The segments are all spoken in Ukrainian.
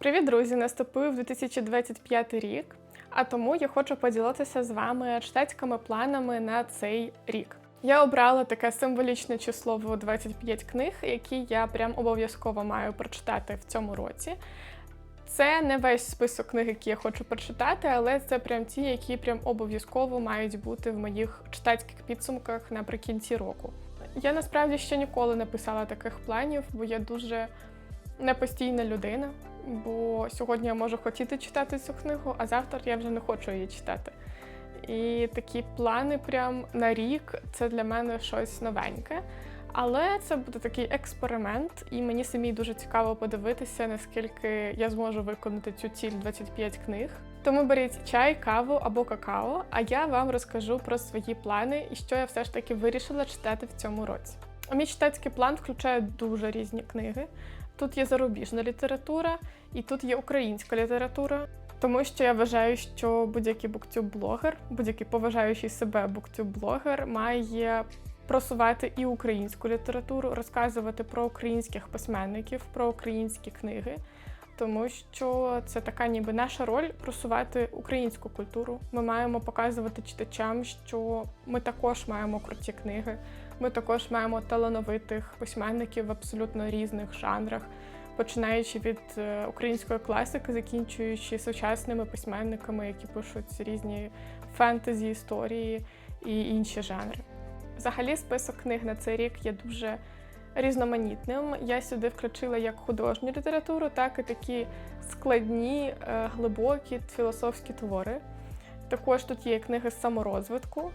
Привіт, друзі! Наступив 2025 рік, а тому я хочу поділитися з вами читацькими планами на цей рік. Я обрала таке символічне число в 25 книг, які я прям обов'язково маю прочитати в цьому році. Це не весь список книг, які я хочу прочитати, але це прям ті, які прям обов'язково мають бути в моїх читацьких підсумках наприкінці року. Я насправді ще ніколи не писала таких планів, бо я дуже непостійна людина. Бо сьогодні я можу хотіти читати цю книгу, а завтра я вже не хочу її читати. І такі плани прям на рік це для мене щось новеньке. Але це буде такий експеримент, і мені самій дуже цікаво подивитися, наскільки я зможу виконати цю ціль 25 книг. Тому беріть чай, каву або какао, а я вам розкажу про свої плани і що я все ж таки вирішила читати в цьому році. Мій читацький план включає дуже різні книги. Тут є зарубіжна література, і тут є українська література. Тому що я вважаю, що будь-який буктюб-блогер, будь-який поважаючий себе буктюб-блогер має просувати і українську літературу, розказувати про українських письменників, про українські книги, тому що це така, ніби наша роль просувати українську культуру. Ми маємо показувати читачам, що ми також маємо круті книги. Ми також маємо талановитих письменників в абсолютно різних жанрах, починаючи від е, української класики, закінчуючи сучасними письменниками, які пишуть різні фентезі, історії і інші жанри. Взагалі, список книг на цей рік є дуже різноманітним. Я сюди включила як художню літературу, так і такі складні, е, глибокі філософські твори. Також тут є книги з саморозвитку.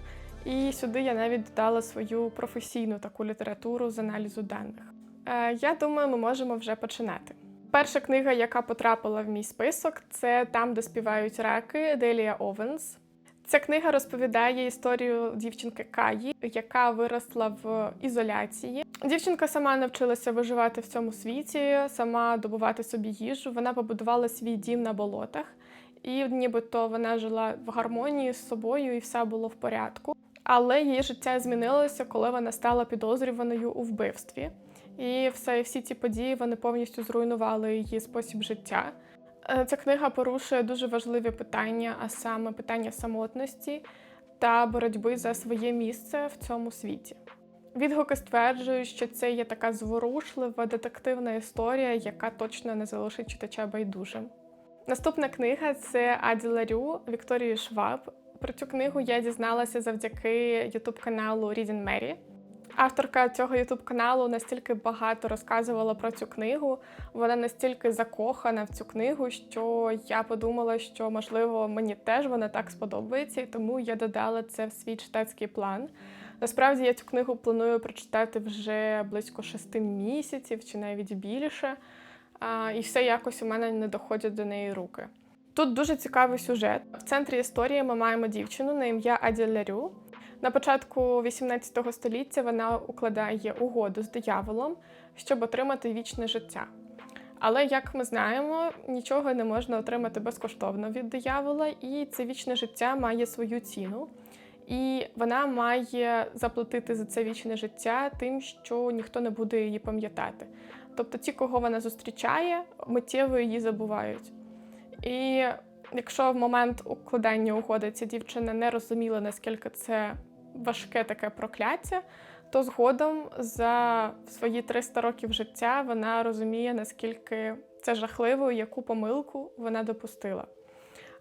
І сюди я навіть додала свою професійну таку літературу з аналізу даних. Е, я думаю, ми можемо вже починати. Перша книга, яка потрапила в мій список, це там, де співають раки Делія Овенс. Ця книга розповідає історію дівчинки Каї, яка виросла в ізоляції. Дівчинка сама навчилася виживати в цьому світі, сама добувати собі їжу. Вона побудувала свій дім на болотах, і нібито вона жила в гармонії з собою, і все було в порядку. Але її життя змінилося, коли вона стала підозрюваною у вбивстві. І все, всі ці події вони повністю зруйнували її спосіб життя. Е, Ця книга порушує дуже важливі питання, а саме питання самотності та боротьби за своє місце в цьому світі. Відгуки стверджують, що це є така зворушлива детективна історія, яка точно не залишить читача байдужим. Наступна книга це Аді Ларю Вікторії Шваб. Про цю книгу я дізналася завдяки ютуб-каналу Reading Mary. Авторка цього ютуб-каналу настільки багато розказувала про цю книгу, вона настільки закохана в цю книгу, що я подумала, що можливо мені теж вона так сподобається, і тому я додала це в свій читацький план. Насправді я цю книгу планую прочитати вже близько шести місяців чи навіть більше, і все якось у мене не доходять до неї руки. Тут дуже цікавий сюжет. В центрі історії ми маємо дівчину на ім'я Аді Лярю. На початку 18 століття вона укладає угоду з дияволом, щоб отримати вічне життя. Але, як ми знаємо, нічого не можна отримати безкоштовно від диявола, і це вічне життя має свою ціну. І вона має заплатити за це вічне життя тим, що ніхто не буде її пам'ятати. Тобто ті, кого вона зустрічає, миттєво її забувають. І якщо в момент укладання угоди ця дівчина не розуміла, наскільки це важке таке прокляття, то згодом за свої 300 років життя вона розуміє, наскільки це жахливо, яку помилку вона допустила.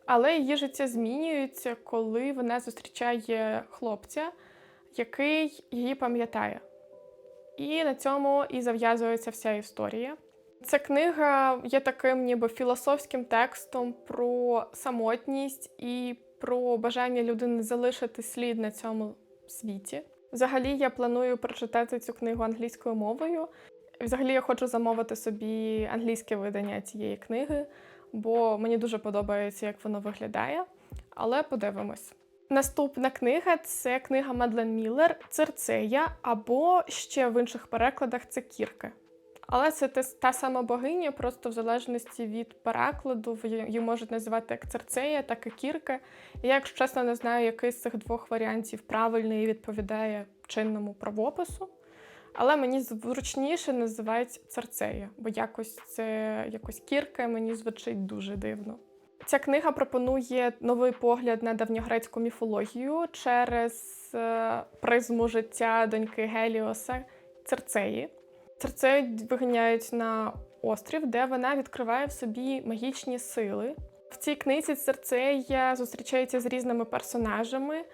Але її життя змінюється, коли вона зустрічає хлопця, який її пам'ятає. І на цьому і зав'язується вся історія. Ця книга є таким ніби філософським текстом про самотність і про бажання людини залишити слід на цьому світі. Взагалі, я планую прочитати цю книгу англійською мовою. Взагалі, я хочу замовити собі англійське видання цієї книги, бо мені дуже подобається, як воно виглядає. Але подивимось. Наступна книга це книга Мадлен Міллер Церцея, або ще в інших перекладах це Кірки. Але це та сама богиня, просто в залежності від перекладу її можуть називати як Церцея, так і Кірка. І я, якщо чесно, не знаю, який з цих двох варіантів правильний і відповідає чинному правопису. Але мені зручніше називають Церцея, бо якось це якось кірка мені звучить дуже дивно. Ця книга пропонує новий погляд на давньогрецьку міфологію через е, призму життя доньки Геліоса Церцеї. Церцею виганяють на острів, де вона відкриває в собі магічні сили. В цій книзі Церцея зустрічається з різними персонажами,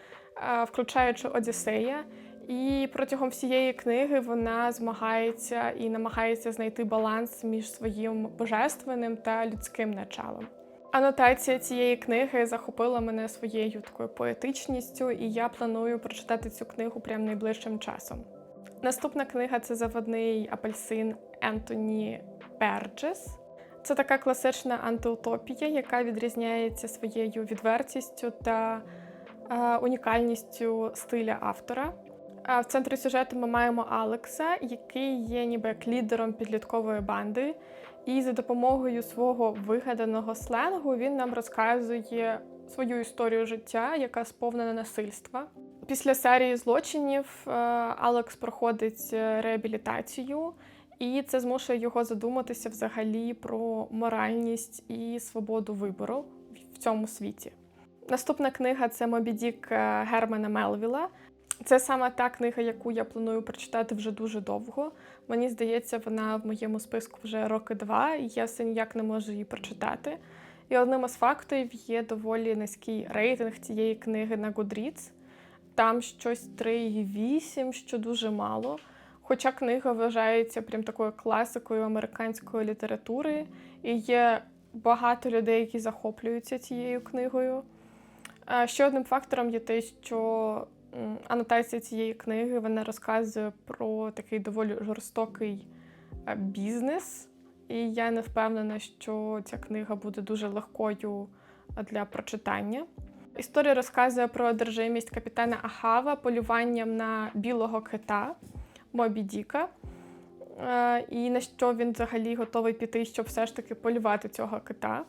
включаючи Одіссея. І протягом всієї книги вона змагається і намагається знайти баланс між своїм божественним та людським началом. Анотація цієї книги захопила мене своєю такою поетичністю, і я планую прочитати цю книгу прямо найближчим часом. Наступна книга це заводний апельсин Ентоні Берджес. Це така класична антиутопія, яка відрізняється своєю відвертістю та е, унікальністю стиля автора. А в центрі сюжету ми маємо Алекса, який є ніби як лідером підліткової банди. І за допомогою свого вигаданого сленгу він нам розказує свою історію життя, яка сповнена насильства. Після серії злочинів е, Алекс проходить е, реабілітацію, і це змушує його задуматися взагалі про моральність і свободу вибору в цьому світі. Наступна книга це Мобі Дік е, Германа Мелвіла. Це саме та книга, яку я планую прочитати вже дуже довго. Мені здається, вона в моєму списку вже роки два, і я все ніяк не можу її прочитати. І одним із факторів є доволі низький рейтинг цієї книги на Goodreads. Там щось 3,8, що дуже мало. Хоча книга вважається прям такою класикою американської літератури, і є багато людей, які захоплюються цією книгою. Ще одним фактором є те, що анотація цієї книги вона розказує про такий доволі жорстокий е, бізнес, і я не впевнена, що ця книга буде дуже легкою для прочитання. Історія розказує про одержимість капітана Ахава полюванням на білого кита Мобі Діка. Е, і на що він взагалі готовий піти, щоб все ж таки полювати цього кита.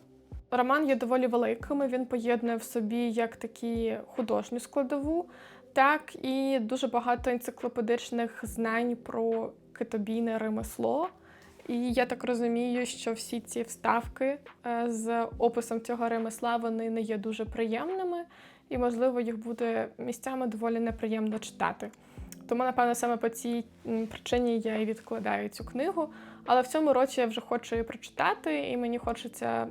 Роман є доволі великим. Він поєднує в собі як такі художню складову, так і дуже багато енциклопедичних знань про китобійне ремесло. І я так розумію, що всі ці вставки е, з описом цього ремесла вони не є дуже приємними, і, можливо, їх буде місцями доволі неприємно читати. Тому, напевно, саме по цій причині я і відкладаю цю книгу. Але в цьому році я вже хочу її прочитати, і мені хочеться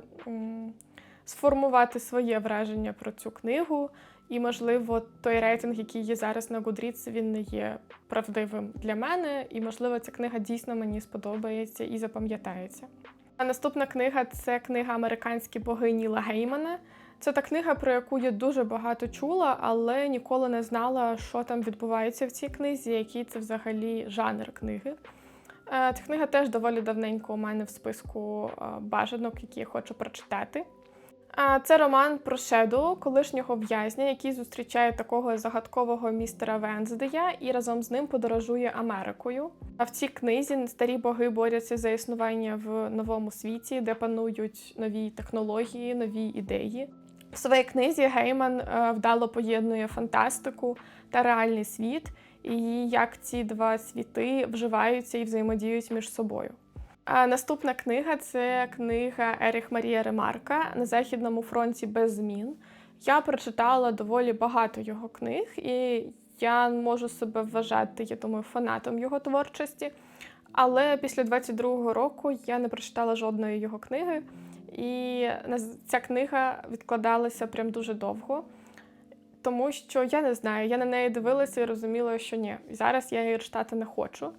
сформувати своє враження про цю книгу. І, можливо, той рейтинг, який є зараз на Goodreads, він не є правдивим для мене. І, можливо, ця книга дійсно мені сподобається і запам'ятається. А наступна книга це книга Американські боги Ніла. Це та книга, про яку я дуже багато чула, але ніколи не знала, що там відбувається в цій книзі, який це взагалі жанр книги. Е, ця книга теж доволі давненько у мене в списку е, бажанок, які я хочу прочитати. Це роман про Шеду, колишнього в'язня, який зустрічає такого загадкового містера Венздея і разом з ним подорожує Америкою. А в цій книзі старі боги борються за існування в новому світі, де панують нові технології, нові ідеї. В своїй книзі Гейман е, вдало поєднує фантастику та реальний світ, і як ці два світи вживаються і взаємодіють між собою. А наступна книга це книга Еріх Марія Ремарка на Західному фронті без змін. Я прочитала доволі багато його книг, і я можу себе вважати, я думаю, фанатом його творчості. Але після 22-го року я не прочитала жодної його книги, і ця книга відкладалася прям дуже довго. Тому що я не знаю, я на неї дивилася і розуміла, що ні, зараз я її читати не хочу.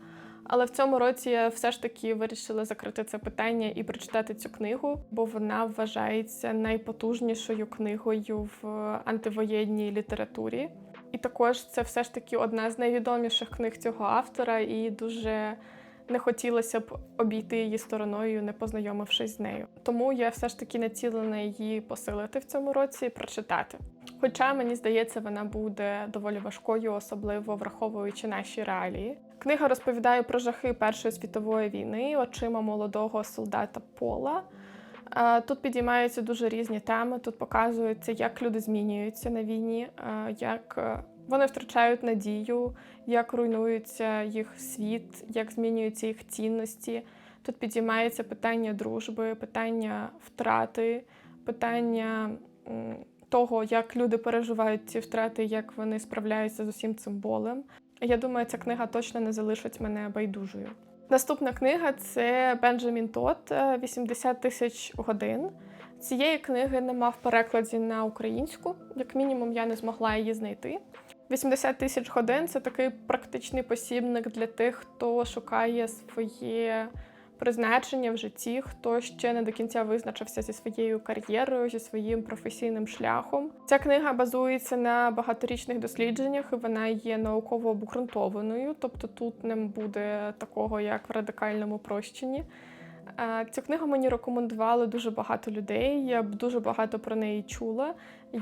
Але в цьому році я все ж таки вирішила закрити це питання і прочитати цю книгу, бо вона вважається найпотужнішою книгою в антивоєнній літературі. І також це все ж таки одна з найвідоміших книг цього автора, і дуже не хотілося б обійти її стороною, не познайомившись з нею. Тому я все ж таки націлена її посилити в цьому році і прочитати. Хоча мені здається, вона буде доволі важкою, особливо враховуючи наші реалії. Книга розповідає про жахи Першої світової війни очима молодого солдата Пола. Тут підіймаються дуже різні теми. Тут показується, як люди змінюються на війні, як Вони втрачають надію, як руйнується їх світ, як змінюються їх цінності. Тут підіймається питання дружби, питання втрати, питання того, як люди переживають ці втрати, як вони справляються з усім цим болем. Я думаю, ця книга точно не залишить мене байдужою. Наступна книга це Бенджамін Тот е, «80 тисяч годин. Цієї книги нема в перекладі на українську, як мінімум, я не змогла її знайти. 80 тисяч годин це такий практичний посібник для тих, хто шукає своє призначення в житті, хто ще не до кінця визначився зі своєю кар'єрою, зі своїм професійним шляхом. Ця книга базується на багаторічних дослідженнях, і вона є науково обґрунтованою, тобто тут не буде такого, як в радикальному прощенні. Цю книгу мені рекомендували дуже багато людей. Я б дуже багато про неї чула.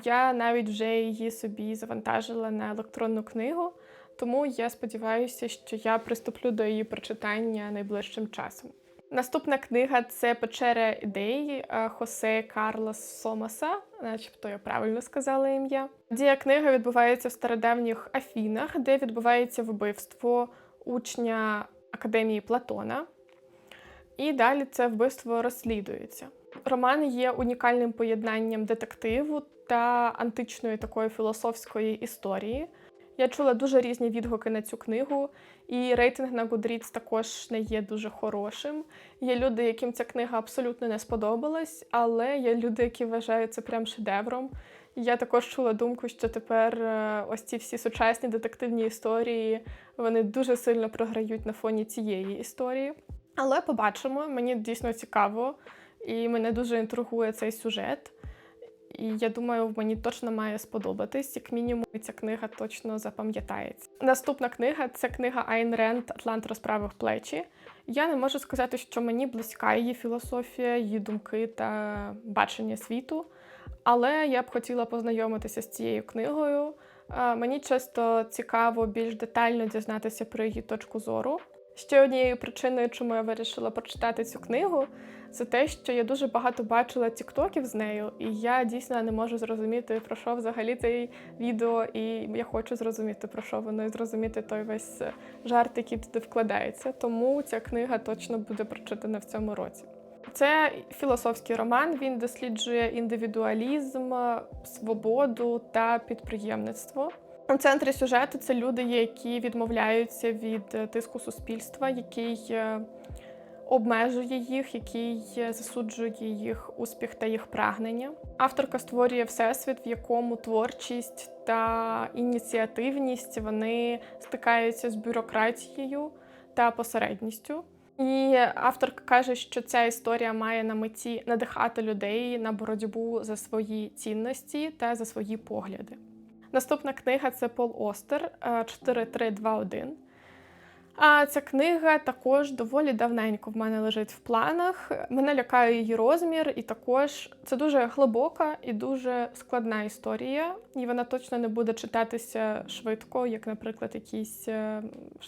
Я навіть вже її собі завантажила на електронну книгу, тому я сподіваюся, що я приступлю до її прочитання найближчим часом. Наступна книга це Печера ідей е, Хосе Карлос Сомаса, начебто я правильно сказала ім'я. Дія книги відбувається в стародавніх Афінах, де відбувається вбивство учня академії Платона. І далі це вбивство розслідується. Роман є унікальним поєднанням детективу та античної такої філософської історії. Я чула дуже різні відгуки на цю книгу, і рейтинг на Goodreads також не є дуже хорошим. Є люди, яким ця книга абсолютно не сподобалась, але є люди, які вважають це прям шедевром. Я також чула думку, що тепер е, ось ці всі сучасні детективні історії вони дуже сильно програють на фоні цієї історії. Але побачимо, мені дійсно цікаво, і мене дуже інтригує цей сюжет. І я думаю, мені точно має сподобатись, як мінімум, ця книга точно запам'ятається. Наступна книга це книга Айн Ренд Атлант розправив плечі. Я не можу сказати, що мені близька її філософія, її думки та бачення світу. Але я б хотіла познайомитися з цією книгою. Мені часто цікаво більш детально дізнатися про її точку зору. Ще однією причиною, чому я вирішила прочитати цю книгу, це те, що я дуже багато бачила тіктоків з нею, і я дійсно не можу зрозуміти, про що взагалі це відео, і я хочу зрозуміти, про що воно, і зрозуміти той весь жарт, який туди вкладається. Тому ця книга точно буде прочитана в цьому році. Це філософський роман. Він досліджує індивідуалізм, свободу та підприємництво. У центрі сюжету це люди, які відмовляються від е, тиску суспільства, який е, обмежує їх, який е, засуджує їх успіх та їх прагнення. Авторка створює всесвіт, в якому творчість та ініціативність вони стикаються з бюрократією та посередністю. І авторка каже, що ця історія має на меті надихати людей на боротьбу за свої цінності та за свої погляди. Наступна книга це Пол Остер е, 4321. А ця книга також доволі давненько в мене лежить в планах. Мене лякає її розмір, і також це дуже глибока і дуже складна історія, і вона точно не буде читатися швидко, як, наприклад, якісь е,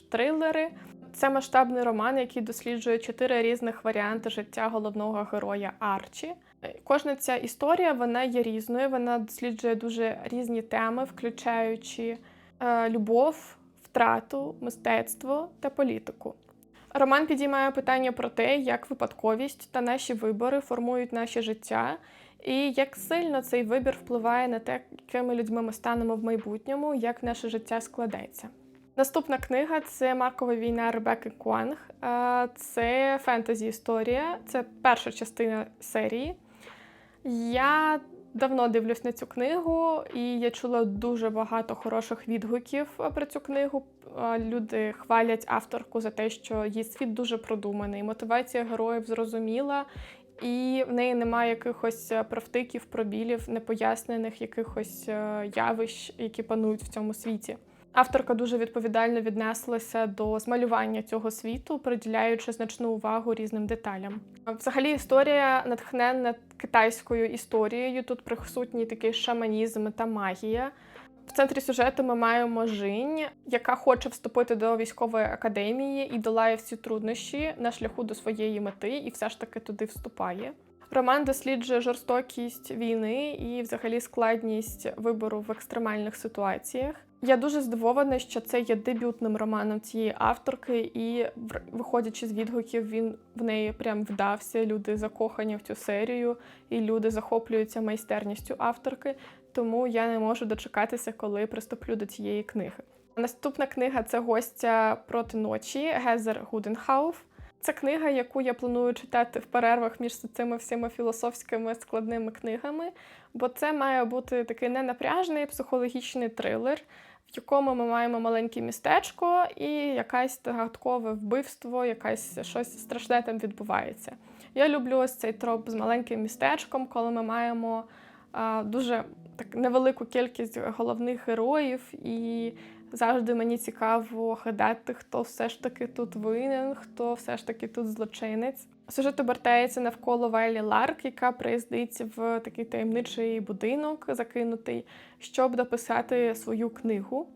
трилери. Це масштабний роман, який досліджує чотири різних варіанти життя головного героя Арчі. Кожна ця історія вона є різною. Вона досліджує дуже різні теми, включаючи е, любов, втрату, мистецтво та політику. Роман підіймає питання про те, як випадковість та наші вибори формують наше життя, і як сильно цей вибір впливає на те, якими людьми ми станемо в майбутньому, як наше життя складеться. Наступна книга це Маркова війна Ребекки Куанг. Це фентезі історія, це перша частина серії. Я давно дивлюсь на цю книгу, і я чула дуже багато хороших відгуків е, про цю книгу. Е, Люди хвалять авторку за те, що її світ дуже продуманий, мотивація героїв зрозуміла, і в неї немає якихось е, правтиків, пробілів, непояснених якихось явищ, які панують в цьому світі. Авторка дуже відповідально віднеслася до змалювання цього світу, приділяючи значну увагу різним деталям. Взагалі, історія натхненна китайською історією. Тут присутній такий шаманізм та магія. В центрі сюжету ми маємо Жінь, яка хоче вступити до військової академії і долає всі труднощі на шляху до своєї мети, і все ж таки туди вступає. Роман досліджує жорстокість війни і, взагалі, складність вибору в екстремальних ситуаціях. Я дуже здивована, що це є дебютним романом цієї авторки, і виходячи з відгуків, він в неї прям вдався. Люди закохані в цю серію, і люди захоплюються майстерністю авторки. Тому я не можу дочекатися, коли приступлю до цієї книги. Наступна книга це гостя проти ночі Гезер Гуденхауф. Це книга, яку я планую читати в перервах між цими всіма філософськими складними книгами, бо це має бути такий ненапряжний психологічний трилер, в якому ми маємо маленьке містечко і якесь загадкове вбивство, якесь щось страшне там відбувається. Я люблю ось цей троп з маленьким містечком, коли ми маємо а, дуже так невелику кількість головних героїв, і завжди мені цікаво гадати, хто все ж таки тут винен, хто все ж таки тут злочинець. Сюжет обертається навколо Вайлі Ларк, яка приїздить в такий таємничий будинок, закинутий, щоб дописати свою книгу.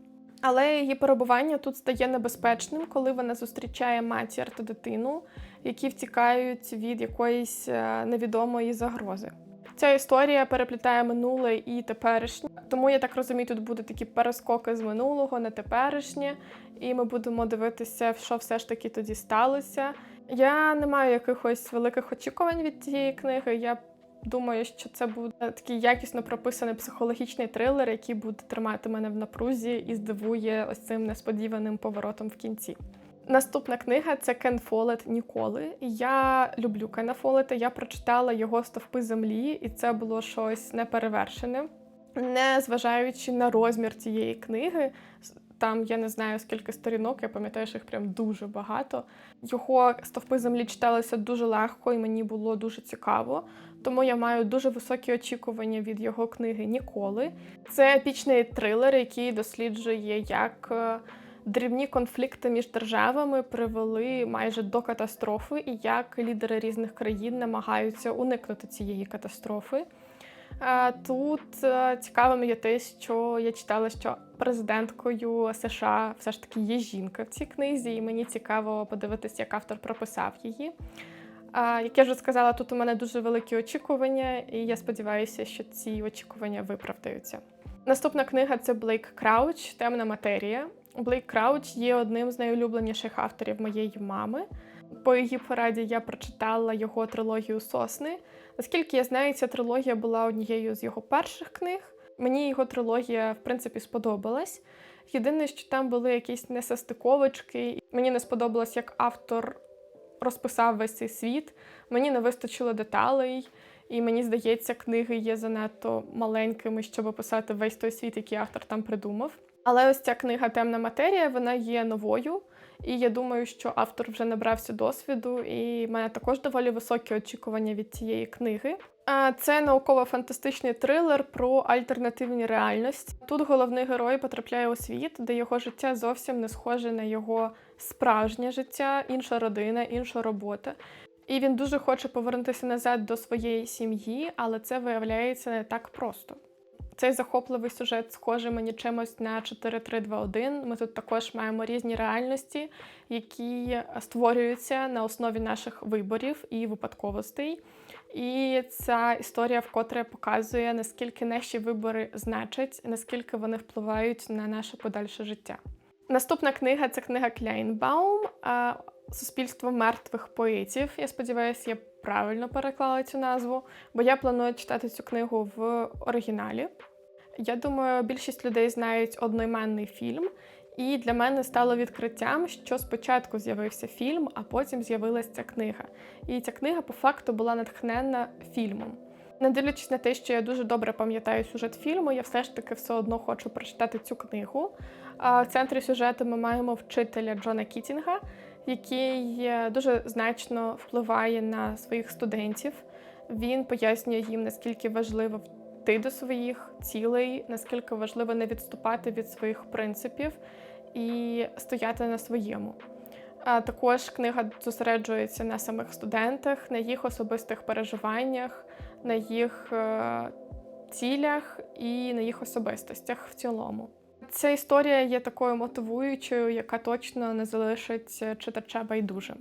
Але її перебування тут стає небезпечним, коли вона зустрічає матір та дитину, які втікають від якоїсь е, невідомої загрози. Ця історія переплітає минуле і теперішнє, тому я так розумію, тут будуть такі перескоки з минулого на теперішнє, і ми будемо дивитися, що все ж таки тоді сталося. Я не маю якихось великих очікувань від цієї книги. Я думаю, що це буде такий якісно прописаний психологічний трилер, який буде тримати мене в напрузі і здивує ось цим несподіваним поворотом в кінці. Наступна книга це Кен Фолет Ніколи. Я люблю Кена Фолета. Я прочитала його стовпи землі, і це було щось неперевершене. Не зважаючи на розмір цієї книги, там я не знаю скільки сторінок, я пам'ятаю, що їх прям дуже багато. Його стовпи землі читалися дуже легко, і мені було дуже цікаво. Тому я маю дуже високі очікування від його книги Ніколи. Це епічний трилер, який досліджує, як е, дрібні конфлікти між державами привели майже до катастрофи, і як лідери різних країн намагаються уникнути цієї катастрофи. Тут е, цікавим є те, що я читала, що президенткою США все ж таки є жінка в цій книзі, і мені цікаво подивитися, як автор прописав її. Як я вже сказала, тут у мене дуже великі очікування, і я сподіваюся, що ці очікування виправдаються. Наступна книга це Блейк Крауч Темна матерія. Блейк Крауч є одним з найулюбленіших авторів моєї мами. По її пораді я прочитала його трилогію Сосни. Наскільки я знаю, ця трилогія була однією з його перших книг. Мені його трилогія, в принципі, сподобалась. Єдине, що там були якісь несостиковочки. Мені не сподобалось, як автор розписав весь цей світ. Мені не вистачило деталей, і мені здається, книги є занадто маленькими, щоб описати весь той світ, який автор там придумав. Але ось ця книга Темна матерія вона є новою, і я думаю, що автор вже набрався досвіду, і в мене також доволі високі очікування від цієї книги. Це науково-фантастичний трилер про альтернативні реальності. Тут головний герой потрапляє у світ, де його життя зовсім не схоже на його справжнє життя, інша родина, інша робота. І він дуже хоче повернутися назад до своєї сім'ї, але це виявляється не так просто. Цей захопливий сюжет схожий мені чимось на 4-3-2-1. Ми тут також маємо різні реальності, які створюються на основі наших виборів і випадковостей. І ця історія вкотре показує, наскільки наші вибори значать, наскільки вони впливають на наше подальше життя. Наступна книга це книга Кляйнбаум Суспільство мертвих поетів. Я сподіваюся, я правильно переклала цю назву, бо я планую читати цю книгу в оригіналі. Я думаю, більшість людей знають одноіменний фільм, і для мене стало відкриттям, що спочатку з'явився фільм, а потім з'явилася ця книга. І ця книга по факту була натхненна фільмом. Не дивлячись на те, що я дуже добре пам'ятаю сюжет фільму, я все ж таки все одно хочу прочитати цю книгу. В центрі сюжету ми маємо вчителя Джона Кітінга, який дуже значно впливає на своїх студентів. Він пояснює їм, наскільки важливо йти до своїх цілей, наскільки важливо не відступати від своїх принципів і стояти на своєму. А також книга зосереджується на самих студентах, на їх особистих переживаннях, на їх е, цілях і на їх особистостях в цілому. Ця історія є такою мотивуючою, яка точно не залишить читача байдужим.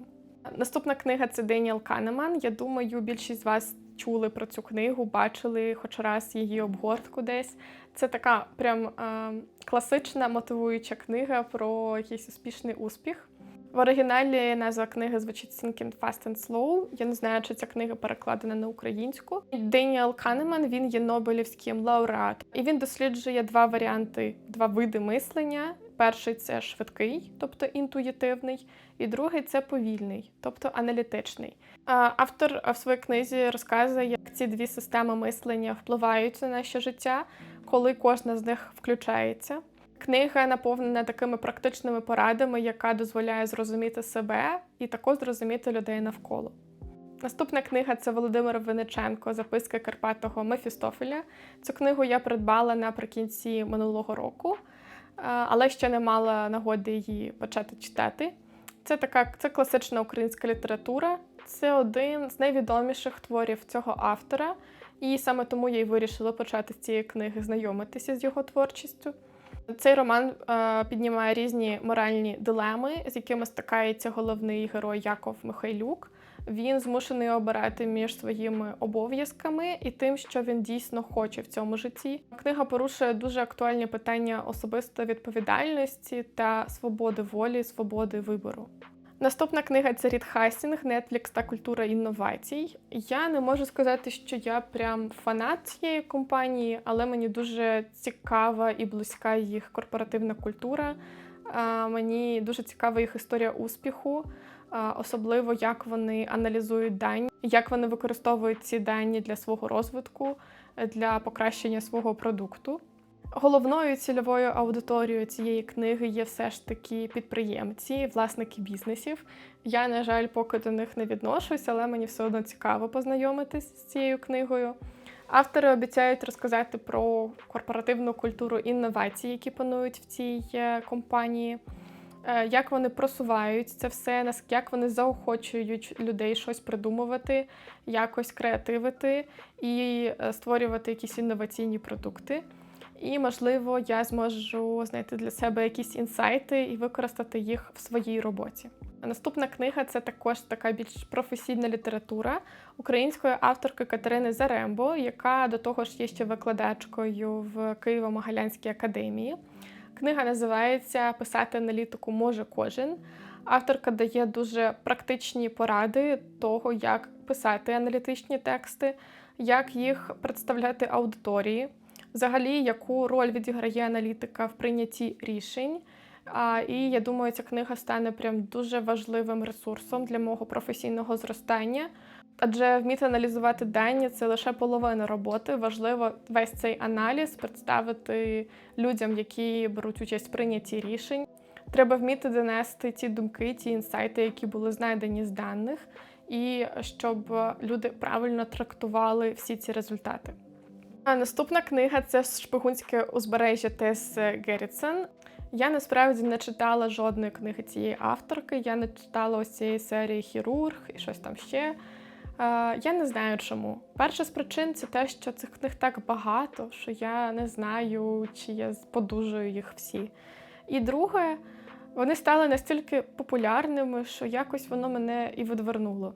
Наступна книга це Деніел Канеман. Я думаю, більшість з вас чули про цю книгу, бачили хоч раз її обгортку десь. Це така прям е, класична мотивуюча книга про якийсь успішний успіх. В оригіналі назва книги звучить Thinking Fast and Slow. Я не знаю, чи ця книга перекладена на українську. Деніел Канеман він є Нобелівським лауреатом, і він досліджує два варіанти, два види мислення. Перший це швидкий, тобто інтуїтивний, і другий це повільний, тобто аналітичний. Автор в своїй книзі розказує, як ці дві системи мислення впливають на наше життя, коли кожна з них включається. Книга наповнена такими практичними порадами, яка дозволяє зрозуміти себе і також зрозуміти людей навколо. Наступна книга це Володимир Виниченко, записки Карпатого Мефістофеля. Цю книгу я придбала наприкінці минулого року, але ще не мала нагоди її почати читати. Це така це класична українська література, це один з найвідоміших творів цього автора, і саме тому я й вирішила почати з цієї книги знайомитися з його творчістю. Цей роман е, піднімає різні моральні дилеми, з якими стикається головний герой Яков Михайлюк. Він змушений обирати між своїми обов'язками і тим, що він дійсно хоче в цьому житті. Книга порушує дуже актуальні питання особистої відповідальності та свободи волі, свободи вибору. Наступна книга це Рід Хастінг, Netflix та культура інновацій. Я не можу сказати, що я прям фанат цієї компанії, але мені дуже цікава і близька їх корпоративна культура. Мені дуже цікава їх історія успіху, особливо як вони аналізують дані, як вони використовують ці дані для свого розвитку, для покращення свого продукту. Головною цільовою аудиторією цієї книги є все ж таки підприємці, власники бізнесів. Я, на жаль, поки до них не відношусь, але мені все одно цікаво познайомитись з цією книгою. Автори обіцяють розказати про корпоративну культуру інновацій, які панують в цій е, компанії, е, як вони просувають це все, як вони заохочують людей щось придумувати, якось креативити і е, створювати якісь інноваційні продукти. І, можливо, я зможу знайти для себе якісь інсайти і використати їх в своїй роботі. Наступна книга це також така більш професійна література української авторки Катерини Зарембо, яка до того ж є ще викладачкою в Києво-Могилянській академії. Книга називається Писати аналітику може кожен. Авторка дає дуже практичні поради того, як писати аналітичні тексти, як їх представляти аудиторії взагалі, яку роль відіграє аналітика в прийнятті рішень. А, І я думаю, ця книга стане прям дуже важливим ресурсом для мого професійного зростання. Адже вміти аналізувати дані це лише половина роботи. Важливо весь цей аналіз представити людям, які беруть участь в прийнятті рішень. Треба вміти донести ті думки, ті інсайти, які були знайдені з даних, і щоб люди правильно трактували всі ці результати. А наступна книга це Шпигунське узбережжя Тес Геррітсен. Я насправді не читала жодної книги цієї авторки. Я не читала ось цієї серії Хірург і щось там ще. Я не знаю чому. Перша з причин це те, що цих книг так багато, що я не знаю, чи я подужую їх всі. І друге, вони стали настільки популярними, що якось воно мене і відвернуло.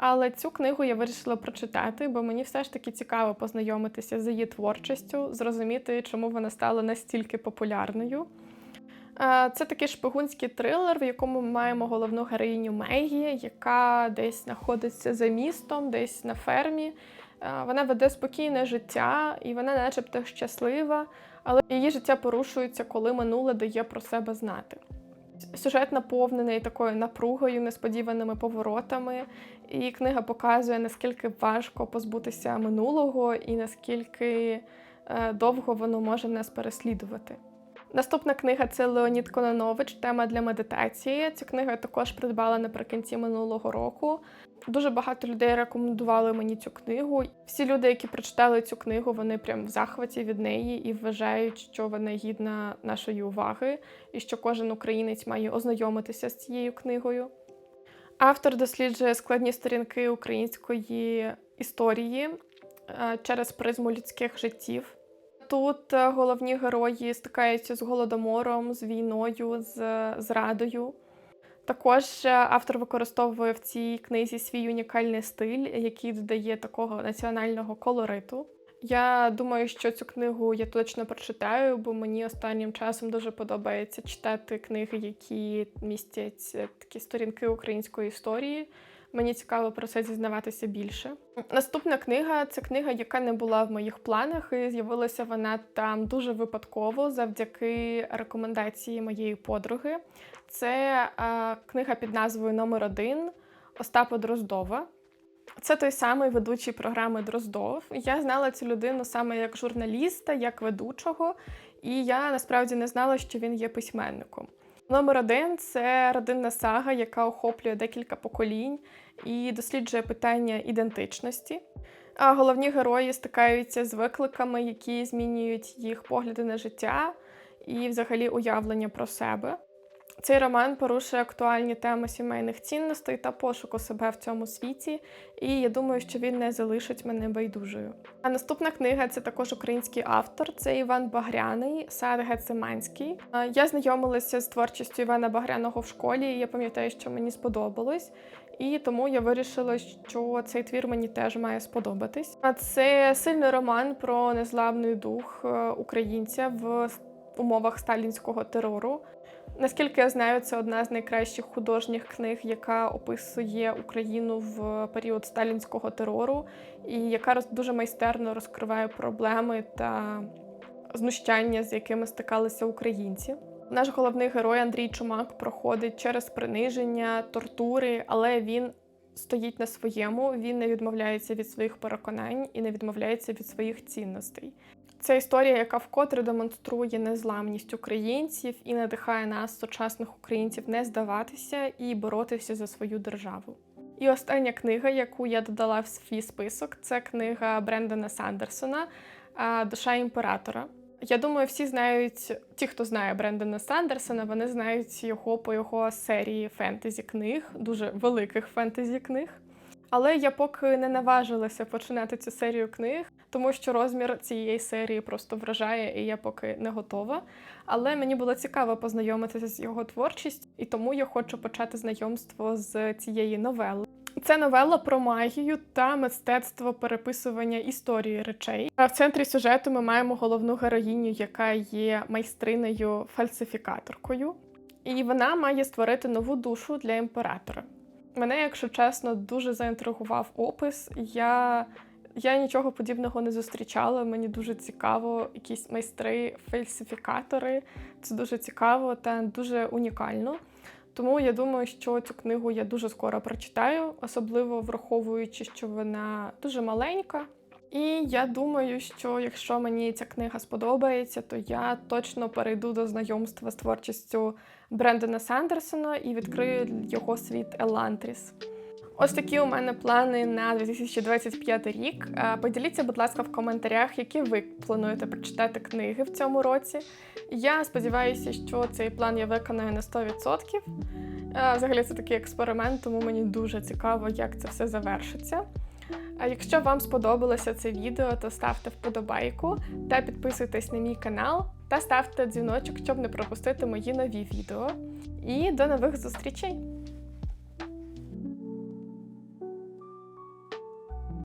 Але цю книгу я вирішила прочитати, бо мені все ж таки цікаво познайомитися з її творчістю, зрозуміти, чому вона стала настільки популярною. Це такий шпигунський трилер, в якому ми маємо головну героїню Мегі, яка десь знаходиться за містом, десь на фермі. Вона веде спокійне життя, і вона, начебто, щаслива, але її життя порушується, коли минуле дає про себе знати. Сюжет наповнений такою напругою, несподіваними поворотами, і книга показує, наскільки важко позбутися минулого і наскільки е, довго воно може нас переслідувати. Наступна книга це Леонід Кононович, тема для медитації. Цю книгу я також придбала наприкінці минулого року. Дуже багато людей рекомендували мені цю книгу. Всі люди, які прочитали цю книгу, вони прям в захваті від неї і вважають, що вона гідна нашої уваги, і що кожен українець має ознайомитися з цією книгою. Автор досліджує складні сторінки української історії е, через призму людських життів. Тут е, головні герої стикаються з голодомором, з війною, з зрадою. Також е, автор використовує в цій книзі свій унікальний стиль, який додає такого національного колориту. Я думаю, що цю книгу я точно прочитаю, бо мені останнім часом дуже подобається читати книги, які містять е, такі сторінки української історії. Мені цікаво про це дізнаватися більше. Наступна книга це книга, яка не була в моїх планах, і з'явилася вона там дуже випадково завдяки рекомендації моєї подруги. Це е, книга під назвою Номер один Остапа Дроздова. Це той самий ведучий програми Дроздов. Я знала цю людину саме як журналіста, як ведучого, і я насправді не знала, що він є письменником. Номер один це родинна сага, яка охоплює декілька поколінь і досліджує питання ідентичності. А головні герої стикаються з викликами, які змінюють їх погляди на життя і, взагалі, уявлення про себе. Цей роман порушує актуальні теми сімейних цінностей та пошуку себе в цьому світі, і я думаю, що він не залишить мене байдужою. А наступна книга це також український автор, це Іван Багряний, сад Гециманський. Я знайомилася з творчістю Івана Багряного в школі, і я пам'ятаю, що мені сподобалось. І тому я вирішила, що цей твір мені теж має сподобатись. А це сильний роман про незламний дух е, українця в умовах сталінського терору. Наскільки я знаю, це одна з найкращих художніх книг, яка описує Україну в період сталінського терору, і яка дуже майстерно розкриває проблеми та знущання, з якими стикалися українці. Наш головний герой Андрій Чумак проходить через приниження, тортури, але він стоїть на своєму, він не відмовляється від своїх переконань і не відмовляється від своїх цінностей. Це історія, яка вкотре демонструє незламність українців і надихає нас, сучасних українців, не здаватися і боротися за свою державу. І остання книга, яку я додала в свій список, це книга Брендана Сандерсона Душа імператора. Я думаю, всі знають, ті, хто знає Брендана Сандерсона, вони знають його по його серії фентезі книг, дуже великих фентезі книг. Але я поки не наважилася починати цю серію книг, тому що розмір цієї серії просто вражає, і я поки не готова. Але мені було цікаво познайомитися з його творчістю, і тому я хочу почати знайомство з цієї новели. Це новела про магію та мистецтво переписування історії речей. А в центрі сюжету ми маємо головну героїню, яка є майстринею фальсифікаторкою, і вона має створити нову душу для імператора. Мене, якщо чесно, дуже заінтригував опис. Я я нічого подібного не зустрічала. Мені дуже цікаво, якісь майстри, фальсифікатори. Це дуже цікаво та дуже унікально. Тому я думаю, що цю книгу я дуже скоро прочитаю, особливо враховуючи, що вона дуже маленька. І я думаю, що якщо мені ця книга сподобається, то я точно перейду до знайомства з творчістю Брендона Сандерсона і відкрию його світ Елантріс. Ось такі у мене плани на 2025 рік. Поділіться, будь ласка, в коментарях, які ви плануєте прочитати книги в цьому році. Я сподіваюся, що цей план я виконаю на 100%. Взагалі, це такий експеримент, тому мені дуже цікаво, як це все завершиться. А якщо вам сподобалося це відео, то ставте вподобайку та підписуйтесь на мій канал та ставте дзвіночок, щоб не пропустити мої нові відео. І до нових зустрічей!